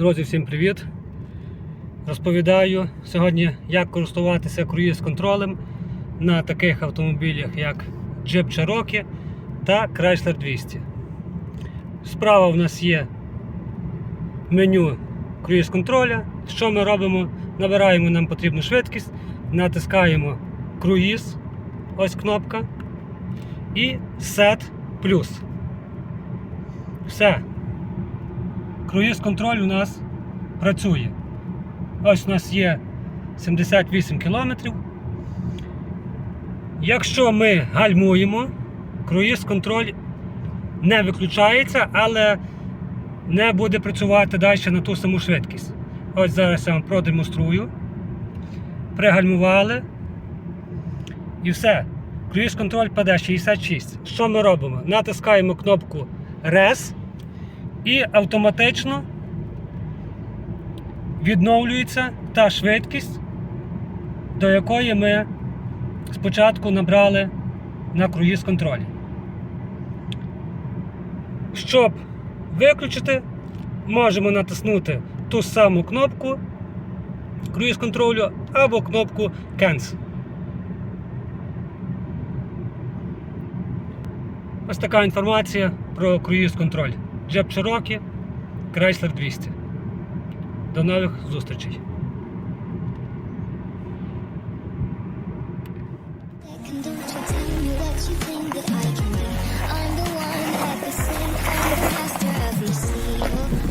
Друзі, всім привіт! Розповідаю сьогодні, як користуватися круїз контролем на таких автомобілях, як Jeep Cherokee та Chrysler 200. Справа в нас є меню круїз контроля. Що ми робимо? Набираємо нам потрібну швидкість, натискаємо круїз, ось кнопка, і Set плюс. Все. Круїз контроль у нас працює. Ось у нас є 78 кілометрів. Якщо ми гальмуємо, круїз контроль не виключається, але не буде працювати далі на ту саму швидкість. Ось зараз я вам продемонструю. Пригальмували. І все. Круїз контроль паде 66. Що ми робимо? Натискаємо кнопку RES і автоматично відновлюється та швидкість, до якої ми спочатку набрали на круїз контролі. Щоб виключити, можемо натиснути ту саму кнопку круїз контролю або кнопку Cancel. Ось така інформація про круїз контроль. Джеб Cherokee, Chrysler 200. До нових зустрічей. I'm the one that the same kind of master of me.